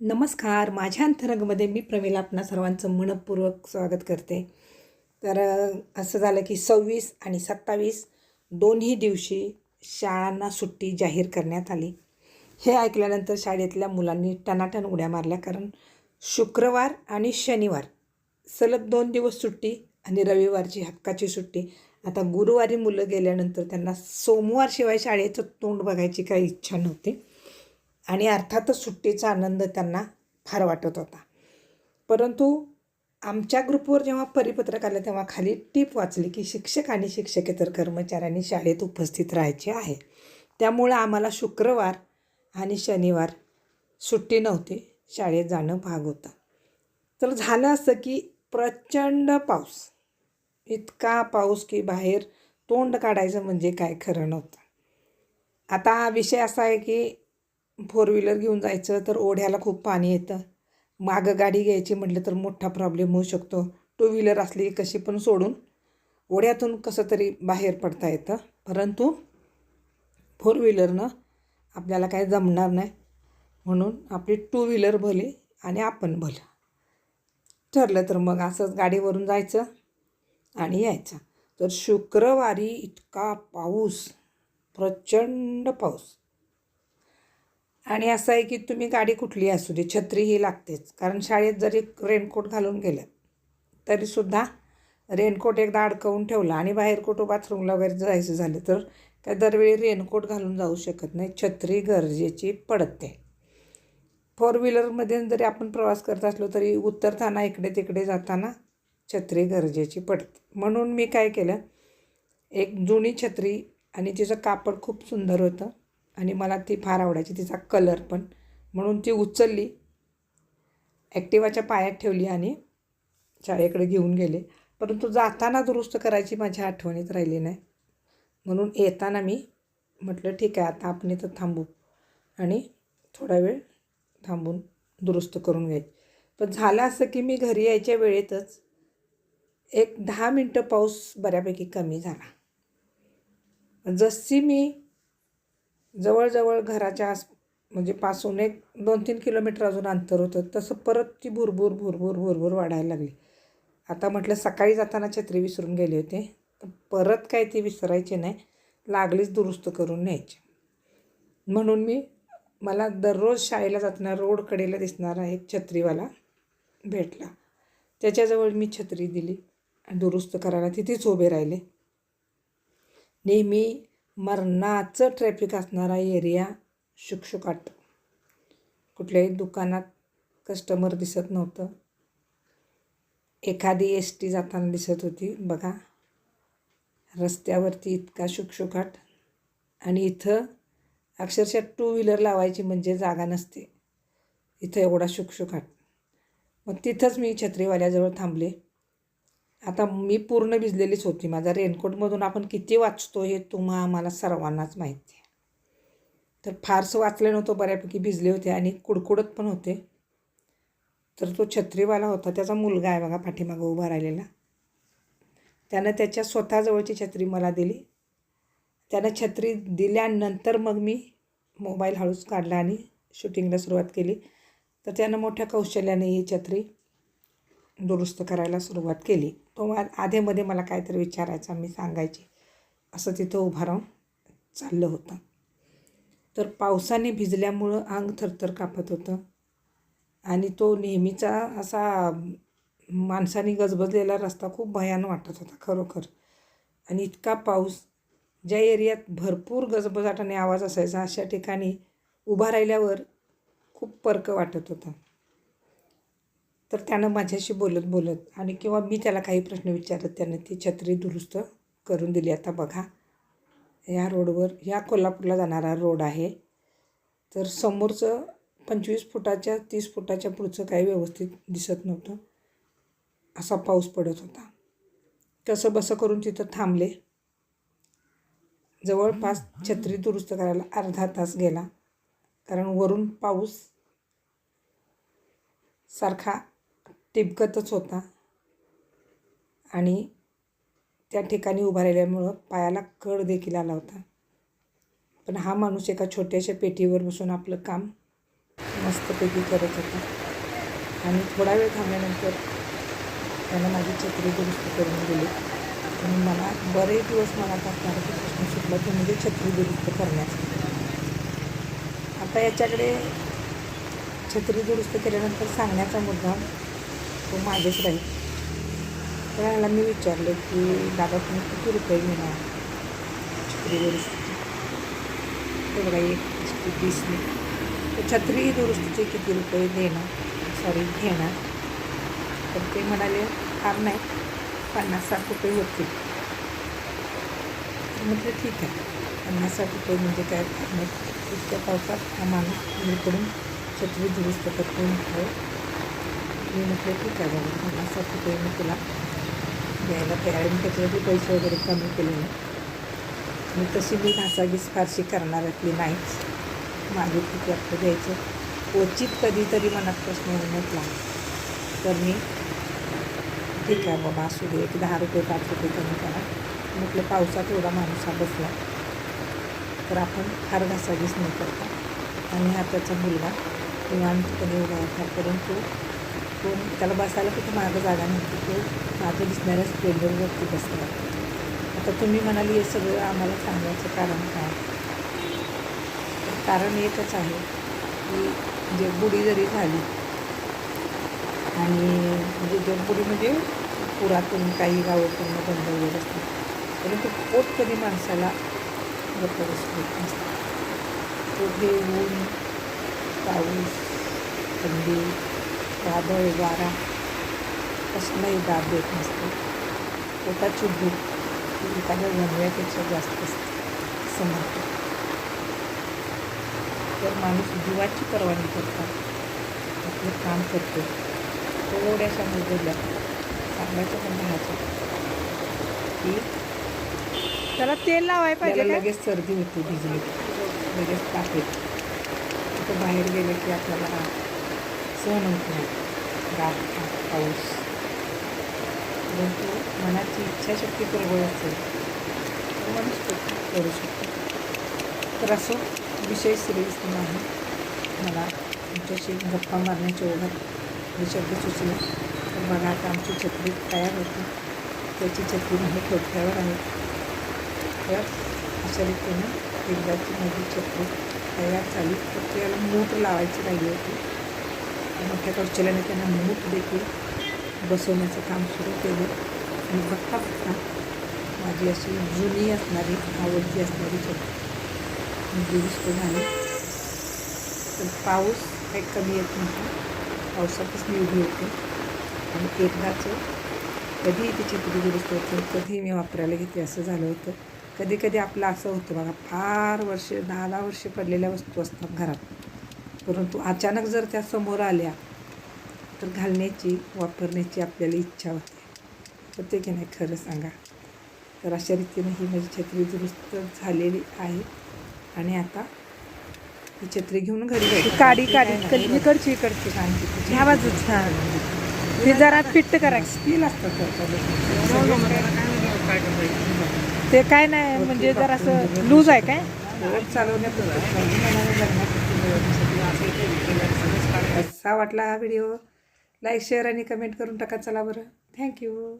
नमस्कार. माझ्या अंतरंगमध्ये मी प्रमिला आपणा सर्वांचं मनपूर्वक स्वागत करते. तर असं झालं की सव्वीस आणि सत्तावीस दोन्ही दिवशी शाळांना सुट्टी जाहीर करण्यात आली. हे ऐकल्यानंतर शाळेतल्या मुलांनी टनाटन उड्या मारल्या कारण शुक्रवार आणि शनिवार सलग दोन दिवस सुट्टी आणि रविवारची हक्काची सुट्टी. आता गुरुवारी मुलं गेल्यानंतर त्यांना सोमवारशिवाय शाळेचं तोंड बघायची काही इच्छा नव्हती. आणि अर्थातच सुट्टीचा आनंद त्यांना फार वाटत होता. परंतु आमच्या ग्रुपवर जेव्हा परिपत्रक आलं तेव्हा खाली टीप वाचली की शिक्षक आणि शिक्षकेतर कर्मचाऱ्यांनी शाळेत उपस्थित राहायचे आहे. त्यामुळं आम्हाला शुक्रवार आणि शनिवार सुट्टी नव्हती. शाळेत जाणं भाग होतं. तर झालं असं की प्रचंड पाऊस. इतका पाऊस की बाहेर तोंड काढायचं म्हणजे काय खरं नव्हतं. आता हा विषय असा आहे की फोर व्हीलर घेऊन जायचं तर ओढ्याला खूप पाणी येतं. मागं गाडी घ्यायची म्हटलं तर मोठा प्रॉब्लेम होऊ शकतो. टू व्हीलर असली कशी पण सोडून ओढ्यातून कसं तरी बाहेर पडता येतं. परंतु फोर व्हीलरनं आपल्याला काय जमणार नाही. म्हणून आपली टू व्हीलर भली आणि आपण भलं. ठरलं तर मग असंच गाडीवरून जायचं आणि यायचं. तर शुक्रवारी इतका पाऊस प्रचंड पाऊस. आणि असं आहे की तुम्ही गाडी कुठली असू दे छत्री ही लागतेच. कारण शाळेत जरी रेनकोट घालून गेलं तरीसुद्धा रेनकोट एकदा अडकवून ठेवला आणि बाहेर कुठं बाथरूमला वगैरे जायचं झालं तर काय दरवेळी रेनकोट घालून जाऊ शकत नाही. छत्री गरजेची पडते. फोर व्हीलरमध्ये जरी आपण प्रवास करत असलो तरी उतरताना इकडे तिकडे जाताना छत्री गरजेची पडते. म्हणून मी काय केलं एक जुनी छत्री आणि तिचं कापड खूप सुंदर होतं. आणि मला ती फार आवडायची तिचा कलर पण. म्हणून ती उचलली. ॲक्टिवाच्या पायात ठेवली आणि शाळेकडे घेऊन गेले. परंतु जाताना दुरुस्त करायची माझ्या आठवणीत राहिली नाही. म्हणून येताना मी म्हटलं ठीक आहे आता आपण इथं थांबू. आणि थोडा वेळ थांबून दुरुस्त करून घ्यायची. पण झालं असं की मी घरी यायच्या वेळेतच एक दहा मिनटं पाऊस बऱ्यापैकी कमी झाला. जशी मी जवळजवळ घराच्या आस म्हणजे पासून एक दोन तीन किलोमीटर अजून अंतर होतं. तसं परत ती भुरभुर भुरभुर भुरभुर वाढायला लागली. आता म्हटलं सकाळी जाताना छत्री विसरून गेले होते. तर परत काय ती विसरायची नाही. लागलीच दुरुस्त करून न्यायची. म्हणून मी मला दररोज शाळेला जाताना रोडकडेला दिसणारा एक छत्रीवाला भेटला. त्याच्याजवळ मी छत्री दिली. आणि दुरुस्त करायला तिथेच उभे राहिले. नेहमी मरणाचं ट्रॅफिक असणारा एरिया शुकशुकाट. कुठल्याही दुकानात कस्टमर दिसत नव्हतं. एखादी एस टी जाताना दिसत होती. बघा रस्त्यावरती इतका शुकशुकाट. आणि इथं अक्षरशः टू व्हीलर लावायची म्हणजे जागा नसते. इथं एवढा शुकशुकाट. मग तिथंच मी छत्रीवाल्याजवळ थांबले. आता मी पूर्ण भिजलेलीच होती. माझा रेनकोटमधून आपण किती वाचतो हे तुम्हा आम्हाला सर्वांनाच माहिती आहे. तर फारसं वाचलं नव्हतं बऱ्यापैकी भिजले होते आणि कुडकुडत पण होते. तर तो छत्रीवाला होता त्याचा मुलगा आहे बघा पाठीमागं उभा राहिलेला. त्यानं त्याच्या स्वतःजवळची छत्री मला दिली. त्यानं छत्री दिल्यानंतर मग मी मोबाईल हळूच काढला आणि शूटिंगला सुरुवात केली. तर त्यानं मोठ्या कौशल्याने ही छत्री दुरुस्त करायला सुरुवात केली. तो मा आधेमध्ये मला काहीतरी विचारायचा मी सांगायची. असं तिथं उभा राहून चाललं होतं. तर पावसाने भिजल्यामुळं अंग थरथर कापत होतं. आणि तो नेहमीचा असा माणसाने गजबजलेला रस्ता खूप भयान वाटत होता खरोखर. आणि इतका पाऊस ज्या एरियात भरपूर गजबजाटाने आवाज असायचा अशा ठिकाणी उभा राहिल्यावर खूप परकं वाटत होतं. तर त्यानं माझ्याशी बोलत बोलत आणि किंवा मी त्याला काही प्रश्न विचारत त्यानं ती छत्री दुरुस्त करून दिली. आता बघा या रोडवर ह्या कोल्हापूरला जाणारा रोड आहे. तर समोरचं पंचवीस फुटाच्या तीस फुटाच्या पुढचं काही व्यवस्थित दिसत नव्हतं. असा पाऊस पडत होता. कसं बसं करून तिथं थांबले. जवळपास छत्री दुरुस्त करायला अर्धा तास गेला. कारण वरून पाऊस सारखा टिपकतच होता. आणि त्या ठिकाणी उभा राहिल्यामुळं पायाला कड देखील आला होता. पण हा माणूस एका छोट्याशा पेटीवर बसून आपलं काम मस्तपैकी करत होता. आणि थोडा वेळ थांबल्यानंतर त्यानं माझी छत्री दुरुस्त करून दिली. आणि मला बरे दिवस मनात असणारा प्रश्न सुटला तो म्हणजे छत्री दुरुस्त करण्याचा. आता याच्याकडे छत्री दुरुस्त केल्यानंतर सांगण्याचा मुद्दा तो माझेच राहील. तर ह्याला मी विचारलं की दादा तुम्ही किती रुपये घेणार? छत्री दुरुस्तीची. ते बघा एक छत्री दिसली तर छत्री दुरुस्तीचे किती रुपये देणार? सॉरी घेणार. तर ते म्हणाले फार नाही पन्नास साठ रुपये होतील. तर म्हटलं ठीक आहे. पन्नास साठ रुपये म्हणजे काय? इतक्या पावसात हा माणूस छत्री दुरुस्त करतो म्हटलं मी म्हटलं ठीक आहे बाबा पन्नास मी तुला द्यायला तयार मी त्याच्यासाठी पैसे वगैरे कमी केले नाही. मी तशी मी घासाघीस फारशी करणाऱ्यातली नाहीच. माझे किती आपलं द्यायचं. क्वचित कधीतरी मनात प्रश्न म्हटला तर मी ठीक आहे बाबा असू दे की दहा रुपये पाच रुपये कमी करा. म्हटलं पावसात एवढा माणूस हा बसला. तर आपण फार घासाघीस नाही करता. आणि हा त्याचा मुलगा निवांतपणे उभा होता परंतु तो त्याला बसायला कुठं मागं जागा नव्हती. तो माझं दिसणाऱ्या स्प्लेंडरवरती बसला. आता तुम्ही म्हणाली हे सगळं आम्हाला सांगायचं कारण काय? कारण एकच आहे की जगबुडी जरी झाली आणि म्हणजे जगबुडी म्हणजे पुरातून काही गावं पूर्ण बंद वगैरे असतात परंतु पोट कधी माणसाला गप्प बसत नसतं हे ऊन पाऊस थंडी वादळ वारा कसलाही दाब देत नसतो. पोटाची भूक ही एखाद्या वनव्यापेक्षा जास्त असते असं म्हणतो तर माणूस जीवाची परवानगी करतात आपलं काम करतो थोड्याशा मोबदल्या सांगायचं पण राहायचं की त्याला तेल लावायला पाहिजे? लगेच सर्दी होते भिजली. लगेच ताप येतो. बाहेर गेलं की आपल्याला सहन होत नाही गार पाऊस. परंतु मनाची इच्छाशक्ती प्रबळ असेल तर माणूस करू शकतो. तर असं विषय सिरियस नाही. मला तुमच्याशी गप्पा मारण्याच्या ओघात हे शब्द सुचले. तर बघा आता आमची छत्री तयार होती. त्याची छत्री म्हणजे ठोक्यावर आहे. तर अशा रीतीनं एकदाची माझी छत्री तयार झाली. तर त्याला मूठ लावायची राहिली होती. मोठ्या कौशल्याने त्यांना मूठ देखील बसवण्याचं काम सुरू केलं. आणि बघता बघता माझी अशी जुनी असणारी आवडती असणारी दुरुस्त झाली. तर पाऊस काही कमी येत नव्हता. पावसातच मी उभी होते. आणि एकदाच कधीही ती चित्र दुरुस्त होते कधीही मी वापरायला घेते असं झालं होतं. कधी कधी आपलं असं होतं बघा फार वर्ष दहा दहा वर्ष पडलेल्या वस्तू असतात घरात. परंतु अचानक जर त्या समोर आल्या तर घालण्याची वापरण्याची आपल्याला इच्छा होते. होते की नाही खरं सांगा. तर अशा रीतीने ही माझी छत्री दुरुस्त झालेली आहे. आणि आता ही छत्री घेऊन घरी जायची काडी बाकी काडी काय नाही. इकडची इकडची. ह्या बाजूच. हा. ते जरा फिट्ट करायचं स्किल असतात त्याच्यामध्ये. ते काय नाही म्हणजे जर असं लूज आहे काय? चालवण्यात कसा वाटला हा व्हिडिओ? लाईक शेअर आणि कमेंट करून टाका चला बरं. थँक्यू